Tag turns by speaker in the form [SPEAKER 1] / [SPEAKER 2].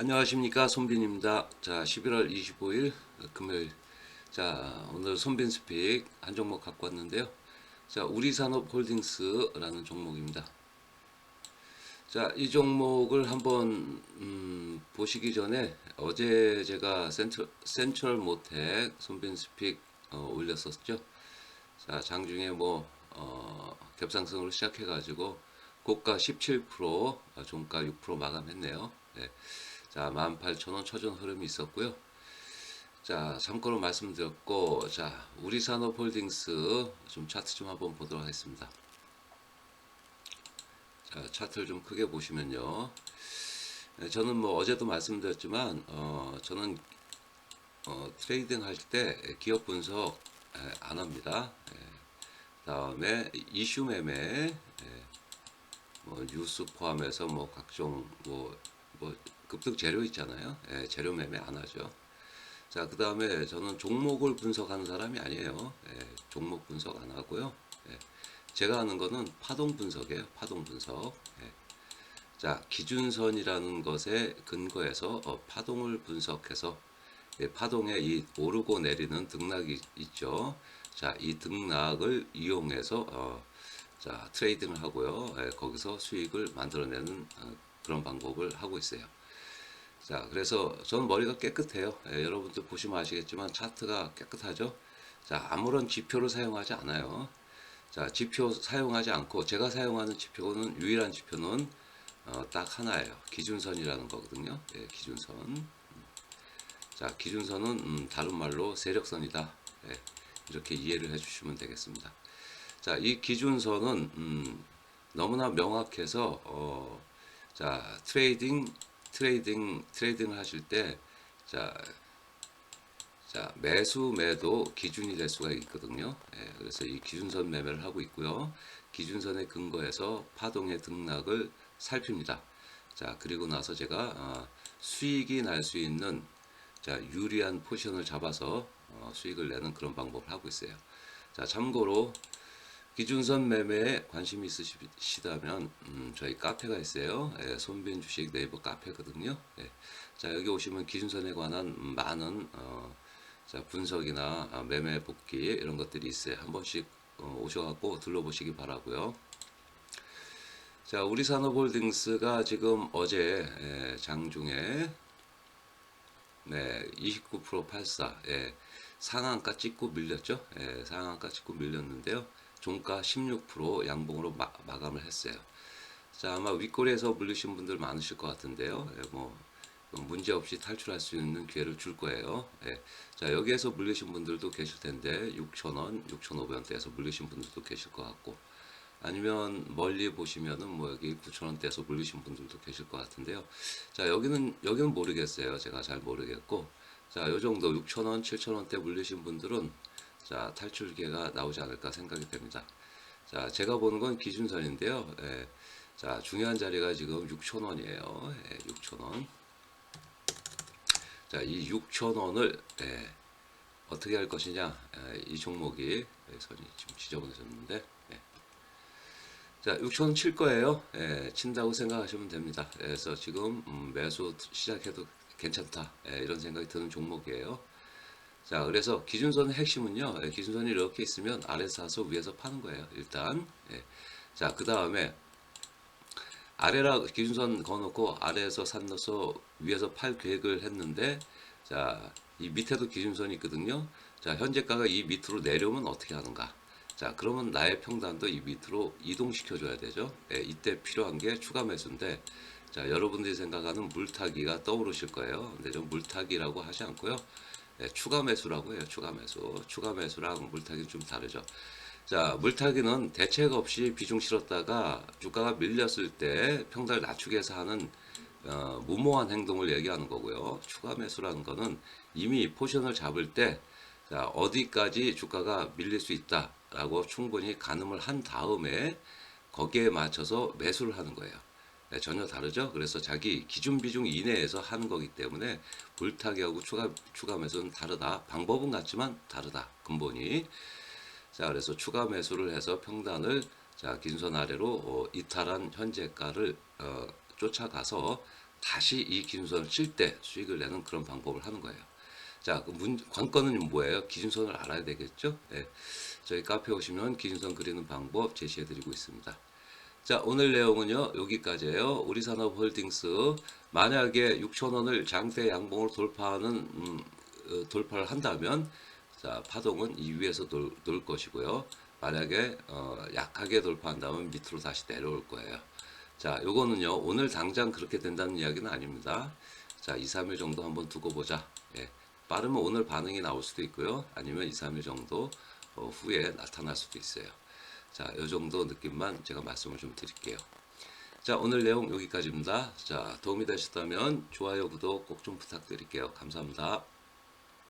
[SPEAKER 1] 안녕하십니까 손빈입니다. 자 11월 25일 금요일 자 오늘 손빈 스픽 한 종목 갖고 왔는데요. 자 우리산업홀딩스라는 종목입니다. 자이 종목을 한번 음, 보시기 전에 어제 제가 센트, 센트럴 모텍 손빈 스픽 어, 올렸었죠. 자 장중에 뭐 어, 갭상승으로 시작해 가지고 고가 17% 어, 종가 6% 마감했네요. 네. 자, 18,000원 초전 흐름이 있었고요. 자, 참고로 말씀드렸고, 자, 우리산업홀딩스 좀 차트 좀 한번 보도록 하겠습니다. 자, 차트를 좀 크게 보시면요. 네, 저는 뭐 어제도 말씀드렸지만, 어, 저는 어, 트레이딩 할 때 기업 분석 에, 안 합니다. 예. 다음에 이슈 매매, 예. 뭐 뉴스 포함해서 뭐 각종 뭐, 뭐 급등 재료 있잖아요. 예, 재료 매매 안 하죠. 자, 그 다음에 저는 종목을 분석하는 사람이 아니에요. 예, 종목 분석 안 하고요. 예, 제가 하는 거는 파동 분석이에요. 파동 분석. 예. 자, 기준선이라는 것에 근거해서 어, 파동을 분석해서 예, 파동에 이 오르고 내리는 등락이 있죠. 자, 이 등락을 이용해서 어, 자 트레이딩을 하고요. 예, 거기서 수익을 만들어내는 어, 그런 방법을 하고 있어요. 자, 그래서 저는 머리가 깨끗해요. 예, 여러분들 보시면 아시겠지만 차트가 깨끗하죠. 자, 아무런 지표를 사용하지 않아요. 자, 지표 사용하지 않고 제가 사용하는 지표는 유일한 지표는 어, 딱 하나예요. 기준선이라는 거거든요. 예, 기준선. 음. 자, 기준선은 음, 다른 말로 세력선이다. 예, 이렇게 이해를 해 주시면 되겠습니다. 자, 이 기준선은 음, 너무나 명확해서 어, 자 트레이딩 트레이딩 트레이딩을 하실 때 자, 자 매수 매도 기준이 될 수가 있거든요. 예, 그래서 이 기준선 매매를 하고 있고요. 기준선에 근거해서 파동의 등락을 살핍니다. 자 그리고 나서 제가 어, 수익이 날 수 있는 자 유리한 포지션을 잡아서 어, 수익을 내는 그런 방법을 하고 있어요. 자 참고로 기준선 매매에 관심이 있으시다면 음, 저희 카페가 있어요. 예, 손빈 주식 네이버 카페거든요. 예. 자 여기 오시면 기준선에 관한 많은 어, 자, 분석이나 아, 매매 복귀 이런 것들이 있어요. 한 번씩 어, 오셔갖고 둘러보시기 바라고요. 자 우리 산업홀딩스가 지금 어제 예, 장중에 네, 29%84 예, 상한가 찍고 밀렸죠. 예, 상한가 찍고 밀렸는데요. 종가 16% 양봉으로 마, 마감을 했어요. 자, 아마 윗꼬리에서 물리신 분들 많으실 것 같은데요. 예, 뭐 문제 없이 탈출할 수 있는 기회를 줄 거예요. 예. 자, 여기에서 물리신 분들도 계실 텐데 6,000원, 6,500원대에서 물리신 분들도 계실 것 같고 아니면 멀리 보시면은 뭐 여기 9,000원대에서 물리신 분들도 계실 것 같은데요. 자, 여기는 여기는 모르겠어요. 제가 잘 모르겠고 자, 요 정도 6,000원, 7,000원대 물리신 분들은 자, 탈출 기회가 나오지 않을까 생각이 됩니다. 자, 제가 보는 건 기준선인데요. 예. 자, 중요한 자리가 지금 6,000원이에요. 예, 6,000원. 자, 이 6,000원을 예, 어떻게 할 것이냐? 예, 이 종목이 예, 선이 지금 지저분해졌는데. 예. 자, 6,000원 칠 거예요. 예, 친다고 생각하시면 됩니다. 그래서 지금 음, 매수 시작해도 괜찮다. 예, 이런 생각이 드는 종목이에요. 자, 그래서 기준선의 핵심은요. 예, 기준선이 이렇게 있으면 아래서 사서 위에서 파는 거예요. 일단. 예. 자, 그 다음에 아래라 기준선 거놓고 아래에서 산 넣어서 위에서 팔 계획을 했는데 자, 이 밑에도 기준선이 있거든요. 자, 현재가가 이 밑으로 내려오면 어떻게 하는가? 자, 그러면 나의 평단도 이 밑으로 이동시켜 줘야 되죠. 예, 이때 필요한 게 추가 매수인데 자, 여러분들이 생각하는 물타기가 떠오르실 거예요. 근데 좀 물타기라고 하지 않고요. 예, 추가 매수라고 해요. 추가 매수. 추가 매수랑 물타기는 좀 다르죠. 자, 물타기는 대책 없이 비중 실었다가 주가가 밀렸을 때 평단을 낮추기 위해서 하는 어, 무모한 행동을 얘기하는 거고요. 추가 매수라는 거는 이미 포지션을 잡을 때 자, 어디까지 주가가 밀릴 수 있다라고 충분히 가늠을 한 다음에 거기에 맞춰서 매수를 하는 거예요. 네, 전혀 다르죠. 그래서 자기 기준 비중 이내에서 하는 거기 때문에 불타기하고 추가 추가 매수는 다르다. 방법은 같지만 다르다. 근본이. 자, 그래서 추가 매수를 해서 평단을 자, 긴선 아래로 어, 이탈한 현재가를 어, 쫓아가서 다시 이 기준선을 칠 때 수익을 내는 그런 방법을 하는 거예요. 자, 그 문, 관건은 뭐예요? 기준선을 알아야 되겠죠? 예. 저희 카페 오시면 기준선 그리는 방법 제시해 드리고 있습니다. 자, 오늘 내용은요, 여기까지예요. 우리 산업 홀딩스, 만약에 6천원을 장대 양봉으로 돌파하는, 음, 어, 돌파를 한다면, 자, 파동은 이 위에서 돌, 돌 것이고요. 만약에, 어, 약하게 돌파한다면 밑으로 다시 내려올 거예요. 자, 요거는요, 오늘 당장 그렇게 된다는 이야기는 아닙니다. 자, 2, 3일 정도 한번 두고 보자. 예. 빠르면 오늘 반응이 나올 수도 있고요. 아니면 2, 3일 정도 어, 후에 나타날 수도 있어요. 자, 요 정도 느낌만 제가 말씀을 좀 드릴게요. 자, 오늘 내용 여기까지입니다. 자, 도움이 되셨다면 좋아요, 구독 꼭 좀 부탁드릴게요. 감사합니다.